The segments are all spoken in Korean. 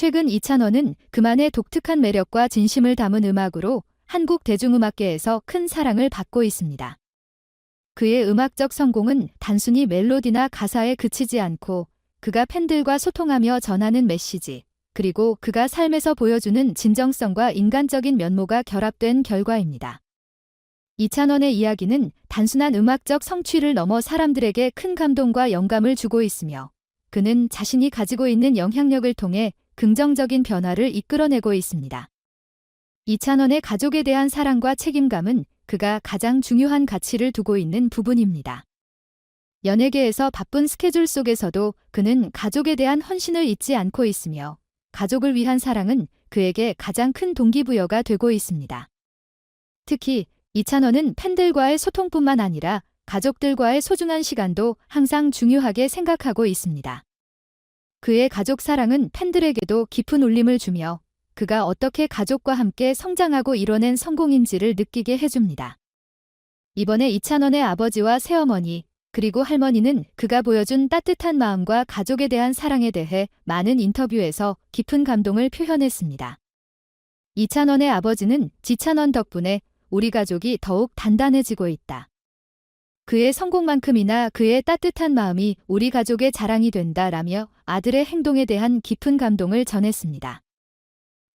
최근 이찬원은 그만의 독특한 매력과 진심을 담은 음악으로 한국 대중음악계에서 큰 사랑을 받고 있습니다. 그의 음악적 성공은 단순히 멜로디나 가사에 그치지 않고 그가 팬들과 소통하며 전하는 메시지, 그리고 그가 삶에서 보여주는 진정성과 인간적인 면모가 결합된 결과입니다. 이찬원의 이야기는 단순한 음악적 성취를 넘어 사람들에게 큰 감동과 영감을 주고 있으며 그는 자신이 가지고 있는 영향력을 통해 긍정적인 변화를 이끌어내고 있습니다. 이찬원의 가족에 대한 사랑과 책임감은 그가 가장 중요한 가치를 두고 있는 부분입니다. 연예계에서 바쁜 스케줄 속에서도 그는 가족에 대한 헌신을 잊지 않고 있으며 가족을 위한 사랑은 그에게 가장 큰 동기부여가 되고 있습니다. 특히 이찬원은 팬들과의 소통뿐만 아니라 가족들과의 소중한 시간도 항상 중요하게 생각하고 있습니다. 그의 가족 사랑은 팬들에게도 깊은 울림을 주며 그가 어떻게 가족과 함께 성장하고 이뤄낸 성공인지를 느끼게 해줍니다. 이번에 이찬원의 아버지와 새어머니, 그리고 할머니는 그가 보여준 따뜻한 마음과 가족에 대한 사랑에 대해 많은 인터뷰에서 깊은 감동을 표현했습니다. 이찬원의 아버지는 지찬원 덕분에 우리 가족이 더욱 단단해지고 있다. 그의 성공만큼이나 그의 따뜻한 마음이 우리 가족의 자랑이 된다라며 아들의 행동에 대한 깊은 감동을 전했습니다.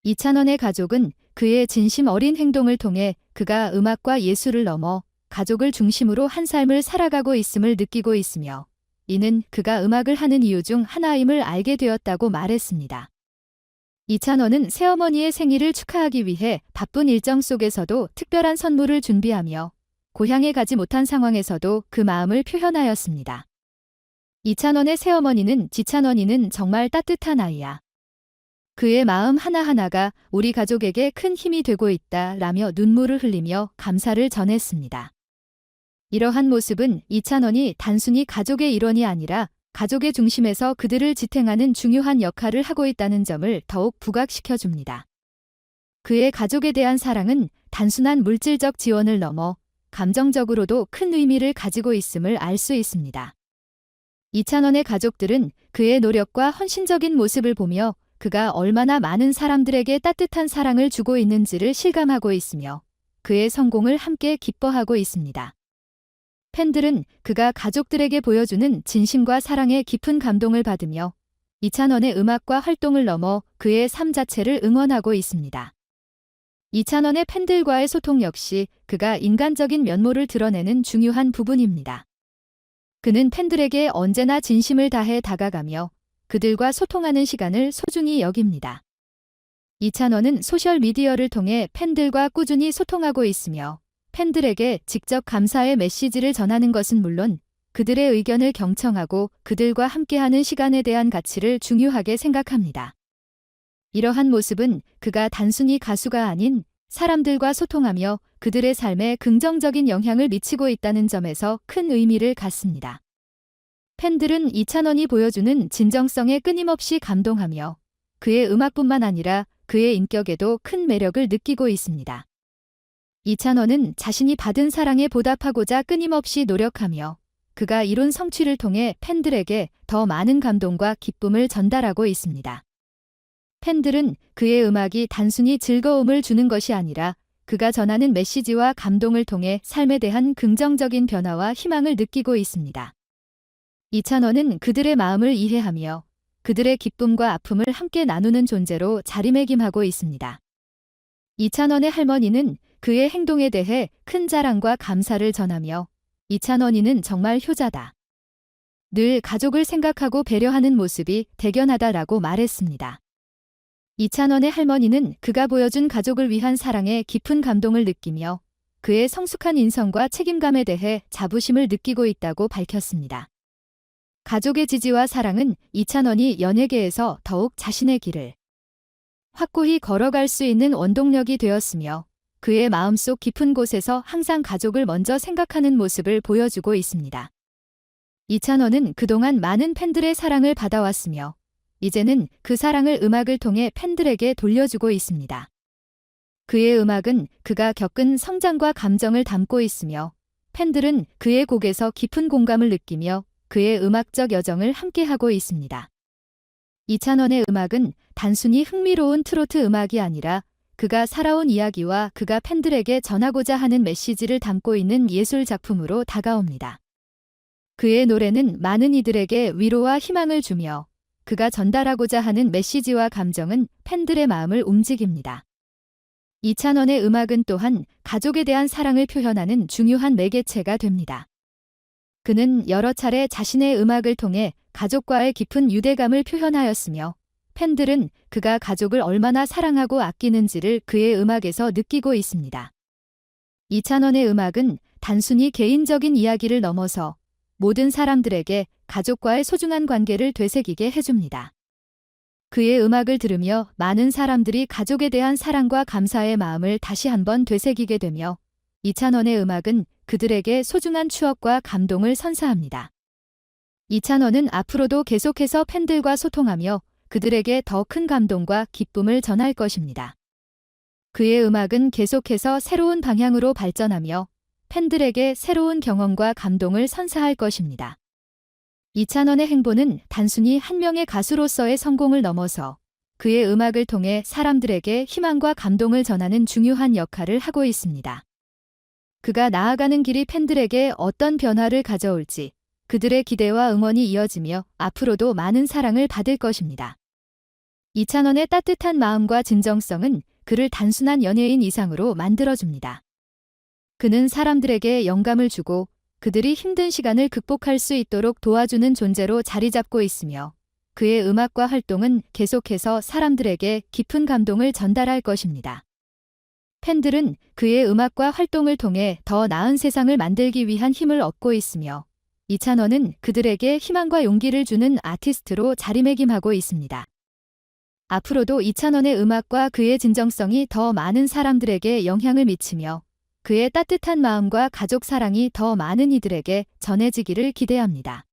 이찬원의 가족은 그의 진심 어린 행동을 통해 그가 음악과 예술을 넘어 가족을 중심으로 한 삶을 살아가고 있음을 느끼고 있으며 이는 그가 음악을 하는 이유 중 하나임을 알게 되었다고 말했습니다. 이찬원은 새어머니의 생일을 축하하기 위해 바쁜 일정 속에서도 특별한 선물을 준비하며 고향에 가지 못한 상황에서도 그 마음을 표현하였습니다. 이찬원의 새어머니는 지찬원이는 정말 따뜻한 아이야. 그의 마음 하나하나가 우리 가족에게 큰 힘이 되고 있다 라며 눈물을 흘리며 감사를 전했습니다. 이러한 모습은 이찬원이 단순히 가족의 일원이 아니라 가족의 중심에서 그들을 지탱하는 중요한 역할을 하고 있다는 점을 더욱 부각시켜 줍니다. 그의 가족에 대한 사랑은 단순한 물질적 지원을 넘어 감정적으로도 큰 의미를 가지고 있음을 알 수 있습니다. 이찬원의 가족들은 그의 노력과 헌신적인 모습을 보며 그가 얼마나 많은 사람들에게 따뜻한 사랑을 주고 있는지를 실감하고 있으며 그의 성공을 함께 기뻐하고 있습니다. 팬들은 그가 가족들에게 보여주는 진심과 사랑에 깊은 감동을 받으며 이찬원의 음악과 활동을 넘어 그의 삶 자체를 응원하고 있습니다. 이찬원의 팬들과의 소통 역시 그가 인간적인 면모를 드러내는 중요한 부분입니다. 그는 팬들에게 언제나 진심을 다해 다가가며 그들과 소통하는 시간을 소중히 여깁니다. 이찬원은 소셜미디어를 통해 팬들과 꾸준히 소통하고 있으며 팬들에게 직접 감사의 메시지를 전하는 것은 물론 그들의 의견을 경청하고 그들과 함께하는 시간에 대한 가치를 중요하게 생각합니다. 이러한 모습은 그가 단순히 가수가 아닌 사람들과 소통하며 그들의 삶에 긍정적인 영향을 미치고 있다는 점에서 큰 의미를 갖습니다. 팬들은 이찬원이 보여주는 진정성에 끊임없이 감동하며 그의 음악뿐만 아니라 그의 인격에도 큰 매력을 느끼고 있습니다. 이찬원은 자신이 받은 사랑에 보답하고자 끊임없이 노력하며 그가 이룬 성취를 통해 팬들에게 더 많은 감동과 기쁨을 전달하고 있습니다. 팬들은 그의 음악이 단순히 즐거움을 주는 것이 아니라 그가 전하는 메시지와 감동을 통해 삶에 대한 긍정적인 변화와 희망을 느끼고 있습니다. 이찬원은 그들의 마음을 이해하며 그들의 기쁨과 아픔을 함께 나누는 존재로 자리매김하고 있습니다. 이찬원의 할머니는 그의 행동에 대해 큰 자랑과 감사를 전하며 이찬원이는 정말 효자다. 늘 가족을 생각하고 배려하는 모습이 대견하다라고 말했습니다. 이찬원의 할머니는 그가 보여준 가족을 위한 사랑에 깊은 감동을 느끼며 그의 성숙한 인성과 책임감에 대해 자부심을 느끼고 있다고 밝혔습니다. 가족의 지지와 사랑은 이찬원이 연예계에서 더욱 자신의 길을 확고히 걸어갈 수 있는 원동력이 되었으며 그의 마음속 깊은 곳에서 항상 가족을 먼저 생각하는 모습을 보여주고 있습니다. 이찬원은 그동안 많은 팬들의 사랑을 받아왔으며 이제는 그 사랑을 음악을 통해 팬들에게 돌려주고 있습니다. 그의 음악은 그가 겪은 성장과 감정을 담고 있으며 팬들은 그의 곡에서 깊은 공감을 느끼며 그의 음악적 여정을 함께하고 있습니다. 이찬원의 음악은 단순히 흥미로운 트로트 음악이 아니라 그가 살아온 이야기와 그가 팬들에게 전하고자 하는 메시지를 담고 있는 예술 작품으로 다가옵니다. 그의 노래는 많은 이들에게 위로와 희망을 주며 그가 전달하고자 하는 메시지와 감정은 팬들의 마음을 움직입니다. 이찬원의 음악은 또한 가족에 대한 사랑을 표현하는 중요한 매개체가 됩니다. 그는 여러 차례 자신의 음악을 통해 가족과의 깊은 유대감을 표현하였으며 팬들은 그가 가족을 얼마나 사랑하고 아끼는지를 그의 음악에서 느끼고 있습니다. 이찬원의 음악은 단순히 개인적인 이야기를 넘어서 모든 사람들에게 가족과의 소중한 관계를 되새기게 해줍니다. 그의 음악을 들으며 많은 사람들이 가족에 대한 사랑과 감사의 마음을 다시 한번 되새기게 되며 이찬원의 음악은 그들에게 소중한 추억과 감동을 선사합니다. 이찬원은 앞으로도 계속해서 팬들과 소통하며 그들에게 더 큰 감동과 기쁨을 전할 것입니다. 그의 음악은 계속해서 새로운 방향으로 발전하며 팬들에게 새로운 경험과 감동을 선사할 것입니다. 이찬원의 행보는 단순히 한 명의 가수로서의 성공을 넘어서 그의 음악을 통해 사람들에게 희망과 감동을 전하는 중요한 역할을 하고 있습니다. 그가 나아가는 길이 팬들에게 어떤 변화를 가져올지 그들의 기대와 응원이 이어지며 앞으로도 많은 사랑을 받을 것입니다. 이찬원의 따뜻한 마음과 진정성은 그를 단순한 연예인 이상으로 만들어줍니다. 그는 사람들에게 영감을 주고 그들이 힘든 시간을 극복할 수 있도록 도와주는 존재로 자리 잡고 있으며 그의 음악과 활동은 계속해서 사람들에게 깊은 감동을 전달할 것입니다. 팬들은 그의 음악과 활동을 통해 더 나은 세상을 만들기 위한 힘을 얻고 있으며 이찬원은 그들에게 희망과 용기를 주는 아티스트로 자리매김하고 있습니다. 앞으로도 이찬원의 음악과 그의 진정성이 더 많은 사람들에게 영향을 미치며 그의 따뜻한 마음과 가족 사랑이 더 많은 이들에게 전해지기를 기대합니다.